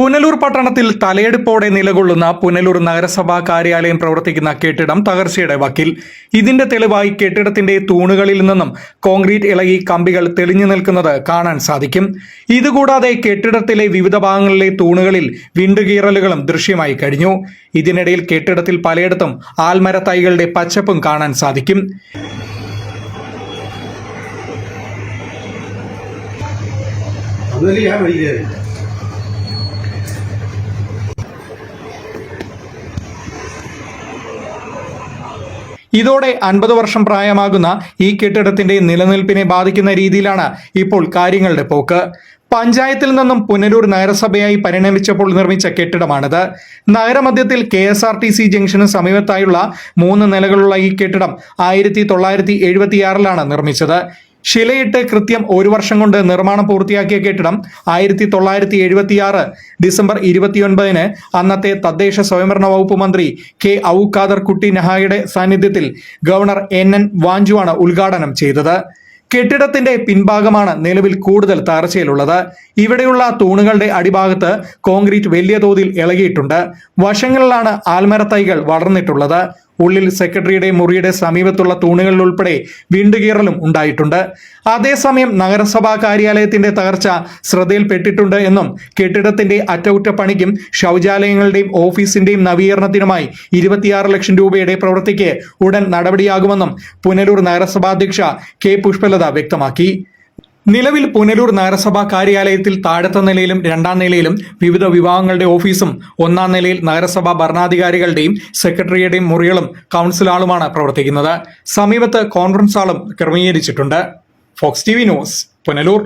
പുനലൂർ പട്ടണത്തിൽ തലയെടുപ്പോടെ നിലകൊള്ളുന്ന പുനലൂർ നഗരസഭാ കാര്യാലയം പ്രവർത്തിക്കുന്ന കെട്ടിടം തകർച്ചയുടെ വക്കിൽ. ഇതിന്റെ തെളിവായി കെട്ടിടത്തിന്റെ തൂണുകളിൽ നിന്നും കോൺക്രീറ്റ് ഇളകി കമ്പികൾ തെളിഞ്ഞു നിൽക്കുന്നത് കാണാൻ സാധിക്കും. ഇതുകൂടാതെ കെട്ടിടത്തിലെ വിവിധ ഭാഗങ്ങളിലെ തൂണുകളിൽ വിണ്ടുകീറലുകളും ദൃശ്യമായി കഴിഞ്ഞു. ഇതിനിടയിൽ കെട്ടിടത്തിൽ പലയിടത്തും ആൽമര തൈകളുടെ പച്ചപ്പും കാണാൻ സാധിക്കും. ഇതോടെ അൻപത് വർഷം പ്രായമാകുന്ന ഈ കെട്ടിടത്തിന്റെ നിലനിൽപ്പിനെ ബാധിക്കുന്ന രീതിയിലാണ് ഇപ്പോൾ കാര്യങ്ങളുടെ പോക്ക്. പഞ്ചായത്തിൽ നിന്നും പുനലൂർ നഗരസഭയായി പരിണമിച്ചപ്പോൾ നിർമ്മിച്ച കെട്ടിടമാണിത്. നഗരമധ്യത്തിൽ K S R T C junction സമീപത്തായുള്ള മൂന്ന് നിലകളുള്ള ഈ കെട്ടിടം ആയിരത്തി തൊള്ളായിരത്തി എഴുപത്തിയാറിലാണ് നിർമ്മിച്ചത്. ശിലയിട്ട് കൃത്യം ഒരു വർഷം കൊണ്ട് നിർമ്മാണം പൂർത്തിയാക്കിയ കെട്ടിടം ആയിരത്തി തൊള്ളായിരത്തി എഴുപത്തിയാറ് ഡിസംബർ ഇരുപത്തിയൊൻപതിന് അന്നത്തെ തദ്ദേശ സ്വയംഭരണ വകുപ്പ് മന്ത്രി കെ ഔഖാദർ കുട്ടി നഹായുടെ സാന്നിധ്യത്തിൽ ഗവർണർ എൻ എൻ വാഞ്ചുവാണ് ഉദ്ഘാടനം ചെയ്തത്. കെട്ടിടത്തിന്റെ പിൻഭാഗമാണ് നിലവിൽ കൂടുതൽ തകർച്ചയിലുള്ളത്. ഇവിടെയുള്ള തൂണുകളുടെ അടിഭാഗത്ത് കോൺക്രീറ്റ് വലിയ തോതിൽ ഇളകിയിട്ടുണ്ട്. വശങ്ങളിലാണ് ആൽമരത്തൈകൾ തൈകൾ വളർന്നിട്ടുള്ളത്. ഉള്ളിൽ സെക്രട്ടറിയുടെ മുറിയുടെ സമീപത്തുള്ള തൂണുകളിൽ ഉൾപ്പെടെ വീണ്ടുകീറലും ഉണ്ടായിട്ടുണ്ട്. അതേസമയം നഗരസഭാ കാര്യാലയത്തിന്റെ തകർച്ച ശ്രദ്ധയിൽപ്പെട്ടിട്ടുണ്ട് എന്നും കെട്ടിടത്തിന്റെ അറ്റകുറ്റപ്പണിക്കും ശൗചാലയങ്ങളുടെയും ഓഫീസിന്റെയും നവീകരണത്തിനുമായി ഇരുപത്തിയാറ് ലക്ഷം രൂപയുടെ പ്രവൃത്തിക്ക് ഉടൻ നടപടിയാകുമെന്നും പുനലൂർ നഗരസഭാധ്യക്ഷ കെ പുഷ്പലത വ്യക്തമാക്കി. നിലവിൽ പുനലൂർ നഗരസഭാ കാര്യാലയത്തിൽ താഴത്തെ നിലയിലും രണ്ടാം നിലയിലും വിവിധ വിഭാഗങ്ങളുടെ ഓഫീസും ഒന്നാം നിലയിൽ നഗരസഭാ ഭരണാധികാരികളുടെയും സെക്രട്ടറിയുടെയും മുറികളും കൗൺസിൽ ഹാളുമാണ് പ്രവർത്തിക്കുന്നത്. സമീപത്ത് കോൺഫറൻസ് ഹാളും ക്രമീകരിച്ചിട്ടുണ്ട്. Fox T V news Punalur.